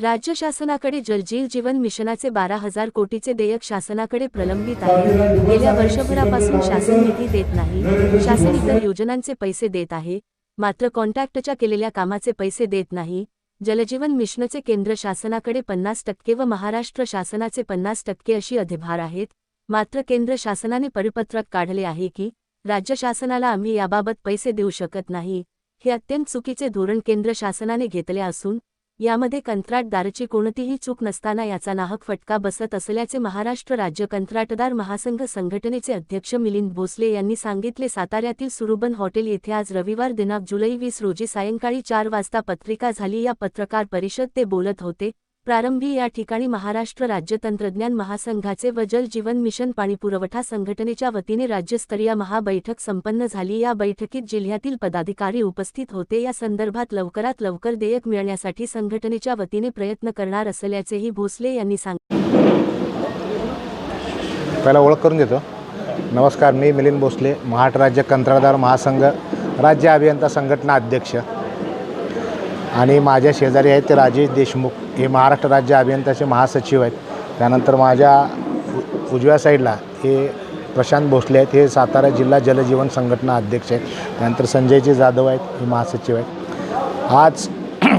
राज्य शासनाकडे जलजीव जीवन मिशनाचे बारा हजार कोटीचे देयक शासनाकडे प्रलंबित आहे. गेल्या वर्षभरापासून शासन निधी देत नाही. शासन इतर योजनांचे पैसे देत आहे. मात्र कॉन्ट्रॅक्टच्या केलेल्या कामाचे पैसे देत नाही. जलजीवन मिशनचे केंद्र शासनाकडे पन्नास टक्के व महाराष्ट्र शासनाचे पन्नास टक्के अशी अधिभार आहेत. मात्र केंद्र शासनाने परिपत्रक काढले आहे की राज्य शासनाला आम्ही याबाबत पैसे देऊ शकत नाही. हे अत्यंत चुकीचे धोरण केंद्र शासनाने घेतले असून यामध्ये कंत्राटदाराची कोणतीही चूक नसताना याचा नाहक फटका बसत असल्याचे महाराष्ट्र राज्य कंत्राटदार महासंघ संघटनेचे अध्यक्ष मिलिंद भोसले यांनी सांगितले. साताऱ्यातील सुरुबन हॉटेल येथे आज रविवार दिनांक जुलै वीस रोजी सायंकाळी चार वाजता पत्रिका झाली. या पत्रकार परिषद ते बोलत होते. प्रारंभी या ठिकाणी महाराष्ट्र राज्य तंत्रज्ञान महासंघाचे व जल जीवन मिशन पाणीपुरवठा संघटनेच्या वतीने राज्यस्तरीय महाबैठक संपन्न झाली. या बैठकीत जिल्ह्यातील पदाधिकारी उपस्थित होते. या संदर्भात लवकरात लवकर देयक मिळण्यासाठी संघटनेच्या वतीने प्रयत्न करणार असल्याचेही भोसले यांनी सांगितले. पहिला ओळख करून देतो. नमस्कार मी मिलिंद भोसले महाराष्ट्र राज्य कंत्राटदार महासंघ राज्य अभियंता संघटना अध्यक्ष. आणि माझ्या शेजारी आहेत ते राजेश देशमुख. हे महाराष्ट्र राज्य अभियंत्याचे महासचिव आहेत. त्यानंतर माझ्या उ- उजव्या साईडला हे प्रशांत भोसले आहेत. हे सातारा जिल्हा जलजीवन संघटना अध्यक्ष आहेत. त्यानंतर संजयजी जाधव आहेत. हे महासचिव आहेत. आज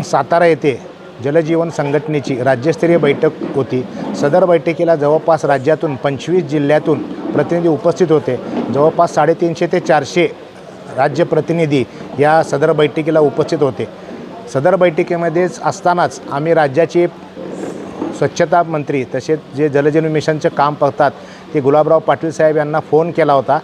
सातारा येथे जलजीवन संघटनेची राज्यस्तरीय बैठक होती. सदर बैठकीला जवळपास राज्यातून पंचवीस जिल्ह्यातून प्रतिनिधी उपस्थित होते. जवळपास साडेतीनशे ते चारशे राज्य प्रतिनिधी या सदर बैठकीला उपस्थित होते. सदर बैठकीमध्येच असतानाच आम्ही राज्याचे स्वच्छता मंत्री तसेच जे जलजीवन मिशनचं काम पाहतात ते गुलाबराव पाटील साहेब यांना फोन केला होता.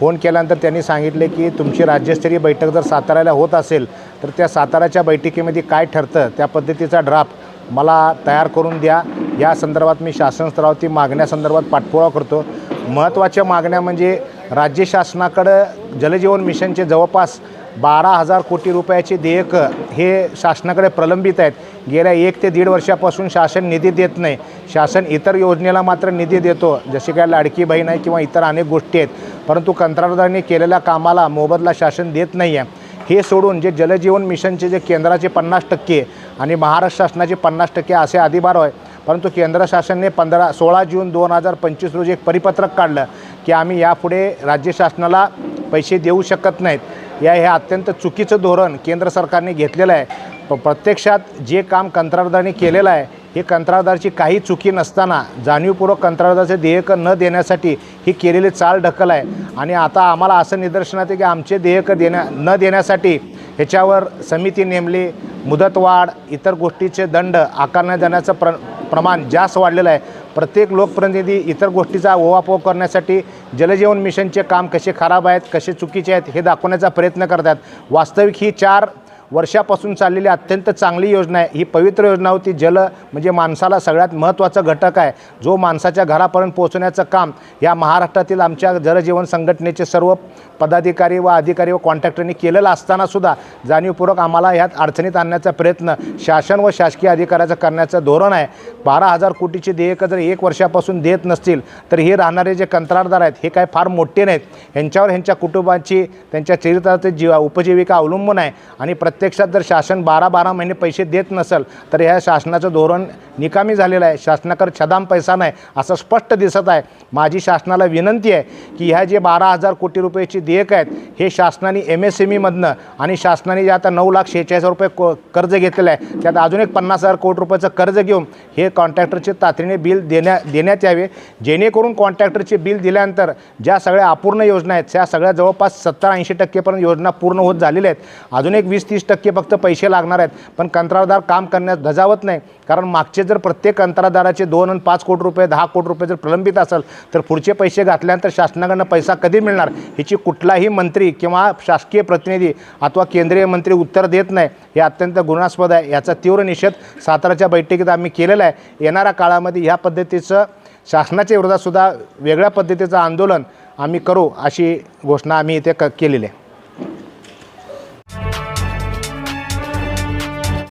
फोन केल्यानंतर त्यांनी सांगितले की तुमची राज्यस्तरीय बैठक जर साताऱ्याला होत असेल तर त्या साताऱ्याच्या बैठकीमध्ये काय ठरतं त्या पद्धतीचा ड्राफ्ट मला तयार करून द्या. या संदर्भात मी शासन स्तरावरती मागण्यासंदर्भात पाठपुरावा करतो. महत्त्वाच्या मागण्या म्हणजे राज्य शासनाकडं जलजीवन मिशनचे जवळपास बारा हजार कोटी रुपयाचे देयक हे शासनाकडे प्रलंबित आहेत. गेल्या एक ते दीड वर्षापासून शासन निधी देत नाही. शासन इतर योजनेला मात्र निधी देतो. जसे काय लाडकी बहीण आहे किंवा इतर अनेक गोष्टी आहेत. परंतु कंत्राटदारांनी केलेल्या कामाला मोबदला शासन देत नाही आहे हे सोडून जे जलजीवन मिशनचे जे केंद्राचे पन्नास टक्के आणि महाराष्ट्र शासनाचे पन्नास टक्के असे अधिभार आहे. परंतु केंद्र शासनाने पंधरा सोळा जून दोन हजार पंचवीस रोजी एक परिपत्रक काढलं की आम्ही यापुढे राज्य शासनाला पैसे देऊ शकत नाहीत. या हे अत्यंत चुकीचं धोरण केंद्र सरकारने घेतलेलं आहे. प प्रत्यक्षात जे काम कंत्राटदाराने केलेलं आहे हे कंत्राटदारची काही चुकी नसताना जाणीवपूर्वक कंत्राटदाराचे देयक न देण्यासाठी ही केलेली चाल ढकल आहे. आणि आता आम्हाला असं निदर्शनात आहे की आमचे देयक देण्या न देण्यासाठी ह्याच्यावर समिती नेमली मुदतवाढ इतर गोष्टीचे दंड आकारण्यात जाण्याचं प्र प्रमाण जास्त वाढलेलं आहे. प्रत्येक लोकप्रतिनिधी इतर गोष्टीचा ओवापोह करण्यासाठी जलजीवन मिशनचे काम कसे खराब आहेत कसे चुकीचे आहेत हे दाखवण्याचा प्रयत्न करतात. वास्तविक ही चार वर्षापासून चाललेली अत्यंत चांगली योजना आहे. ही पवित्र योजना होती. जल म्हणजे माणसाला सगळ्यात महत्त्वाचा घटक आहे. जो माणसाच्या घरापर्यंत पोहोचण्याचं काम या महाराष्ट्रातील आमच्या जलजीवन संघटनेचे सर्व पदाधिकारी व अधिकारी व कॉन्ट्रॅक्टरनी केलेलं असतानासुद्धा जाणीवपूर्वक आम्हाला ह्यात अडचणीत आणण्याचा प्रयत्न शासन व शासकीय अधिकाऱ्याचं करण्याचं धोरण आहे. बारा हजार कोटीचे देयकं जर एक वर्षापासून देत नसतील तर हे राहणारे जे कंत्राटदार आहेत हे काय फार मोठे नाहीत. ह्यांच्यावर ह्यांच्या कुटुंबाची त्यांच्या चरित्राचे जीवा उपजीविका अवलंबून आहे. आणि प्रत्यक्षात जर शासन बारा बारा महिने पैसे देत नसेल तर ह्या शासनाचं धोरण निकामी झालेलं आहे. शासनाकडे छदाम पैसा नाही असं स्पष्ट दिसत आहे. माझी शासनाला विनंती आहे की ह्या जे बारा हजार कोटी रुपयाची देयक आहेत हे शासनाने एम एस एम ईमधनं आणि शासनाने जे आता नऊ लाख शेहेचाळीस हजार रुपये को कर्ज घेतलेलं आहे त्यात अजून एक पन्नास हजार कोटी रुपयाचं कर्ज घेऊन हे कॉन्ट्रॅक्टरचे तातडीने बिल देण्या देण्यात यावे. जेणेकरून कॉन्ट्रॅक्टरचे बिल दिल्यानंतर ज्या सगळ्या अपूर्ण योजना आहेत त्या सगळ्या जवळपास सत्तर ऐंशी टक्केपर्यंत योजना पूर्ण होत झालेल्या आहेत. अजून एक वीस तीस टक्के फक्त पैसे लागणार आहेत. पण कंत्राटदार काम करण्यास धजावत नाही. कारण मागचे जर प्रत्येक कंत्राटदाराचे दोन आणि पाच कोटी रुपये दहा कोटी रुपये जर प्रलंबित असेल तर पुढचे पैसे घातल्यानंतर शासनाकडनं पैसा कधी मिळणार? ह्याची कुठलाही मंत्री किंवा शासकीय प्रतिनिधी अथवा केंद्रीय मंत्री उत्तर देत नाही. हे अत्यंत गुणास्पद आहे. याचा तीव्र निषेध साताराच्या बैठकीत आम्ही केलेला आहे. येणाऱ्या काळामध्ये ह्या पद्धतीचं शासनाच्या विरोधात सुद्धा वेगळ्या पद्धतीचं आंदोलन आम्ही करू अशी घोषणा आम्ही इथे क केलेली आहे.